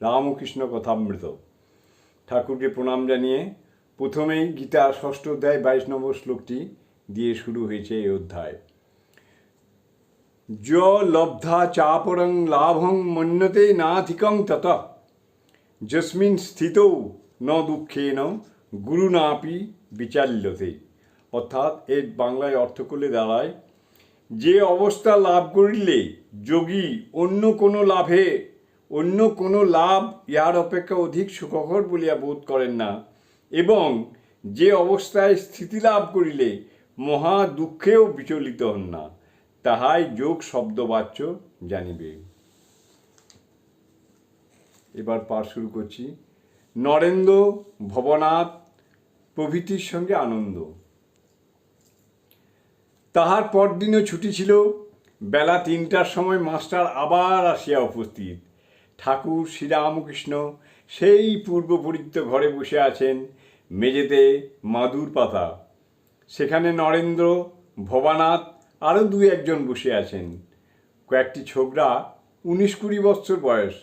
রামকৃষ্ণ কথামৃত। ঠাকুরকে প্রণাম জানিয়ে প্রথমেই গীতা ষষ্ঠ অধ্যায় বাইশ নম্বর শ্লোকটি দিয়ে শুরু হয়েছে এই অধ্যায়। য লব্ধা চাপরং লাভং মন্যতে নাধিকং তত। যস্মিন স্থিতৌ ন দুঃখেন গুরুনাপি বিচাল্যতে। অর্থাৎ এর বাংলায় অর্থ করলে দাঁড়ায়, যে অবস্থা লাভ করিলে যোগী অন্য কোনো লাভে অন্য কোনো লাভ ইহার অপেক্ষা অধিক সুখকর বলিয়া বোধ করেন না এবং যে অবস্থায় স্থিতি লাভ করিলে মহা দুঃখেও বিচলিত হন না। তাহাই যোগ শব্দবাচ্য জানিবে। এবার পাঠ শুরু করছি। নরেন্দ্র ভবনাথ প্রভৃতির সঙ্গে আনন্দ। তাহার পরদিনও ছুটি ছিল। বেলা তিনটার সময় মাস্টার আবার আসিয়া উপস্থিত। ঠাকুর শ্রীরামকৃষ্ণ সেই পূর্ব পরিচিত ঘরে বসে আছেন মেঝেতে মাদুর পাতা। সেখানে নরেন্দ্র, ভবানাথ আরও দুই একজন বসে আছেন। কয়েকটি ছোকরা উনিশ কুড়ি বৎসর বয়স,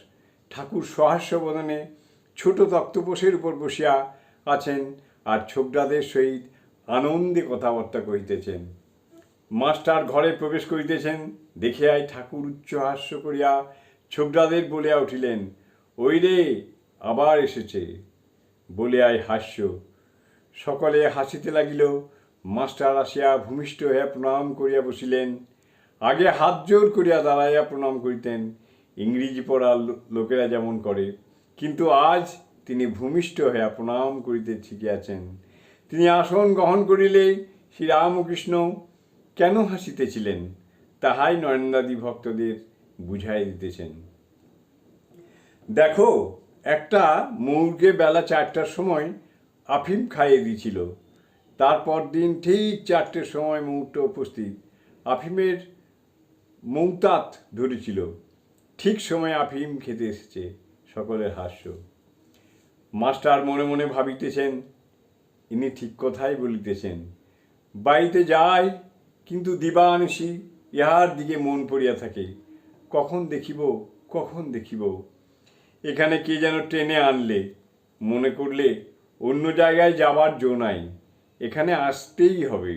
ঠাকুর সহাস্য বদনে ছোট তক্তপোষের উপর বসিয়া আছেন আর ছোকরাদের সহিত আনন্দে কথাবার্তা কহিতেছেন। মাস্টার ঘরে প্রবেশ করিতেছেন, দেখিয়াই ঠাকুর উচ্চ হাস্য করিয়া ছোকরাদের বলিয়া উঠিলেন ওই রে আবার এসেছে। বলিয়াই হাস্য। সকলে হাসিতে লাগিল। মাস্টার আসিয়া ভূমিষ্ঠ হইয়া প্রণাম করিয়া বসিলেন। আগে হাত জোর করিয়া দাঁড়াইয়া প্রণাম করিতেন। ইংরেজি পড়া লোকেরা যেমন করে। কিন্তু আজ তিনি ভূমিষ্ঠ হইয়া প্রণাম করিতে শিখিয়াছেন। তিনি আসন গ্রহণ করিলে শ্রীরামকৃষ্ণ কেন হাসিতেছিলেন? তাহাই নরেন্দ্রাদি ভক্তদের বুঝাই দিতেছেন। দেখো, একটা মৌরকে বেলা চারটার সময় আফিম খাইয়ে দিয়েছিল। তারপর দিন ঠিক চারটের সময় মৌরটা উপস্থিত। আফিমের মৌতাত ধরেছিল। ঠিক সময় আফিম খেতে এসেছে সকলের হাস্য। মাস্টার মনে মনে ভাবিতেছেন, ইনি ঠিক কথাই বলিতেছেন। বাড়িতে যায়, কিন্তু দিবা দিবানিশি ইহার দিকে মন পড়িয়া থাকে। কখন দেখিব কখন দেখিব? এখানে কে যেন ট্রেনে আনলে? মনে করলে অন্য জায়গায় যাবার জো নাই, এখানে আসতেই হবে।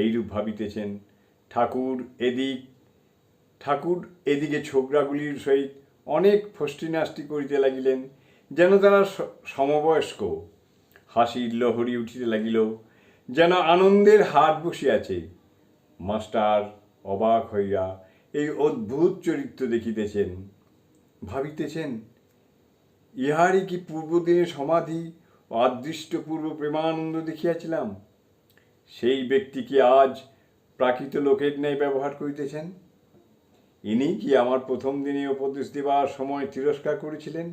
এইরূপ ভাবিতেছেন ঠাকুর এদিক। ঠাকুর এদিকে ছোকরাগুলির সহিত অনেক ফষ্টিনাষ্টি করিতে লাগিলেন, যেন তারা সমবয়স্ক। হাসির লহরী উঠিতে লাগিল, যেন আনন্দের হাট বসিয়াছে। মাস্টার অবাক হইয়া এই অদ্ভুত চরিত্র দেখিতেছেন, ভাবিতেছেন, ইহারই কি পূর্বদিনে সমাধি ও অদৃষ্ট পূর্ব প্রেমানন্দ দেখিয়াছিলাম? সেই ব্যক্তিকে আজ প্রাকৃত লোকের ন্যায় ব্যবহার করিতেছেন? ইনি কি আমার প্রথম দিনে উপদেশ দেবার সময় তিরস্কার করেছিলেন?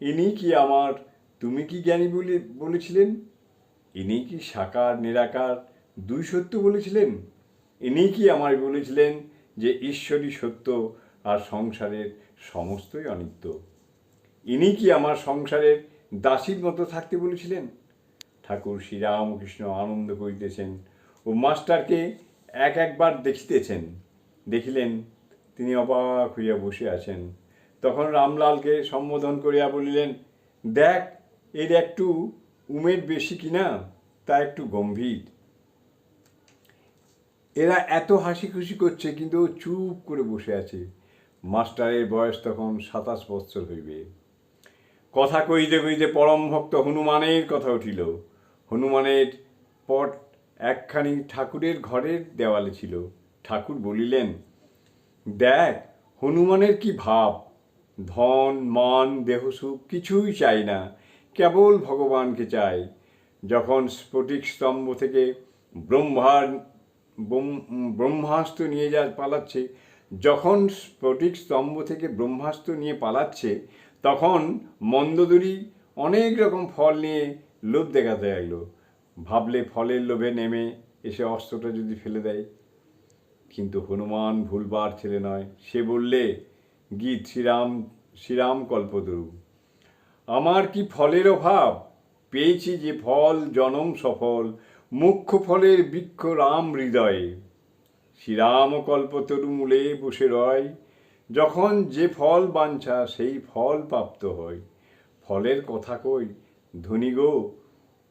ইনি কি আমার তুমি কি জ্ঞানী বলে, বলেছিলেন? ইনি কি সাকার, নিরাকার, দুই সত্য বলেছিলেন? ইনি কি আমায় বলেছিলেন যে ঈশ্বরই সত্য আর সংসারের সমস্তই অনিত্য। ইনি কি আমার সংসারের দাসীর মতো থাকতে বলেছিলেন? ঠাকুর শ্রীরামকৃষ্ণ আনন্দ করিতেছেন ও মাস্টারকে এক একবার দেখিতেছেন। দেখিলেন, তিনি অবাক হইয়া বসে আছেন। তখন রামলালকে সম্বোধন করিয়া বলিলেন, দেখ, এর একটু উমের বেশি কিনা, তা একটু গম্ভীর। এরা এত হাসি খুশি করছে, কিন্তু চুপ করে বসে আছে। মাস্টারের বয়স তখন সাতাশ বৎসর হইবে। কথা কইতে কইতে পরম ভক্ত হনুমানের কথা উঠিল। হনুমানের পট একখানি ঠাকুরের ঘরের দেওয়ালে ছিল। ঠাকুর বলিলেন, দেখ, হনুমানের কি ভাব? ধন, মান দেহসুখ কিছুই চাই না, কেবল ভগবানকে চাই। যখন স্ফটিক স্তম্ভ থেকে ব্রহ্মার ব্রহ্ম- ব্রহ্মাস্ত্র নিয়ে যা পালাচ্ছে, যখন স্ফটিক স্তম্ভ থেকে ব্রহ্মাস্ত্র নিয়ে পালাচ্ছে, তখন মন্দদুরি অনেক রকম ফল নিয়ে লোভ দেখাতে লাগল। ভাবলে ফলের লোভে নেমে এসে অস্ত্রটা যদি ফেলে দেয়। কিন্তু হনুমান ভুলবার ছেলে নয়, সে বললে, গীত শ্রীরাম শ্রীরাম কল্পতরু, আমার কি ফলের অভাব? পেয়েছি যে ফল, জনম সফল মুখ্য ফলের বৃক্ষ রাম হৃদয়ে। শ্রীরাম কল্পতরু মূলে বসে রয়। যখন যে ফল বাঞ্ছা, সেই ফল প্রাপ্ত হয়। ফলের কথা কই, ধনী গো,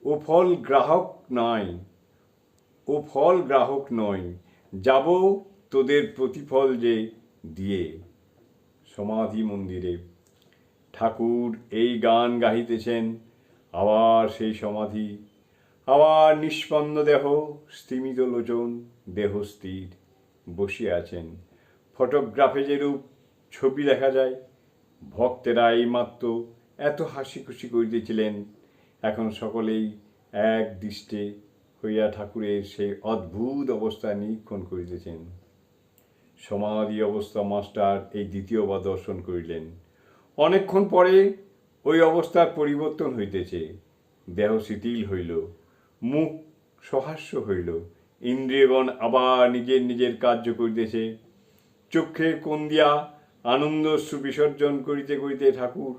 ও ফল গ্রাহক নয় ও ফল গ্রাহক নয়, যাব তোদের প্রতিফল যে দিয়ে। সমাধি মন্দিরে। ঠাকুর এই গান গাহিতেছেন, আবার সেই সমাধি আবার নিষ্পন্দ দেহ স্থিমিত লোচন দেহ স্থির বসিয়া আছেন। ফটোগ্রাফে যেরূপ ছবি দেখা যায়, ভক্তেরা এইমাত্র এত হাসি খুশি করিতেছিলেন। এখন সকলেই এক দৃষ্টে হইয়া ঠাকুরের সেই অদ্ভুত অবস্থা নিরীক্ষণ করিতেছেন। সমাধি অবস্থা মাস্টার এই দ্বিতীয়বার দর্শন করিলেন। অনেকক্ষণ পরে ওই অবস্থার পরিবর্তন হইতেছে। দেহ শিথিল হইল। মুখ সহাস্য হইল। ইন্দ্রিয়গণ আবার নিজের নিজের কার্য করিতেছে। চক্ষে কোন দিয়া আনন্দ সুবিসর্জন করিতে করিতে ঠাকুর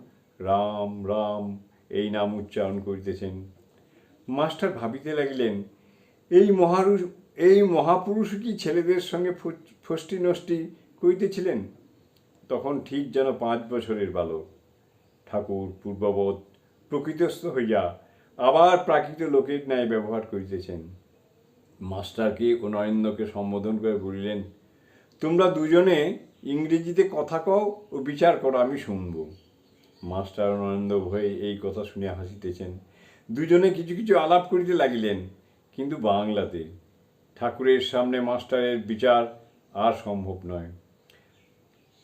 রাম রাম এই নাম উচ্চারণ করিতেছেন। মাস্টার ভাবিতে লাগিলেন, এই মহারুষ, এই মহাপুরুষ কি ছেলেদের সঙ্গে ফষ্টি নষ্টি করিতেছিলেন? তখন ঠিক যেন পাঁচ বছরের বালক। ঠাকুর পূর্ববৎ প্রকৃতস্থ হইয়া আবার প্রাকৃত লোকের ন্যায় ব্যবহার করিতেছেন। মাস্টারকে ও নরেন্দ্রকে সম্বোধন করে বলিলেন, তোমরা দুজনে ইংরেজিতে কথা কও ও বিচার করো, আমি শুনব। মাস্টার ও নরেন্দ্র ভয়ে এই কথা শুনিয়া হাসিতেছেন। দুজনে কিছু কিছু আলাপ করিতে লাগিলেন, কিন্তু বাংলাতে। ঠাকুরের সামনে মাস্টারের বিচার আর সম্ভব নয়।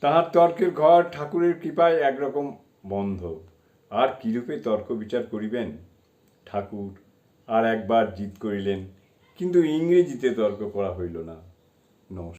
তাহার তর্কের ঘর ঠাকুরের কৃপায় একরকম বন্ধ। আর কিরূপে তর্ক বিচার করিবেন? ঠাকুর আর একবার জিত করিলেন কিন্তু ইংরেজিতে তর্ক করা হইল না। নমস্কার।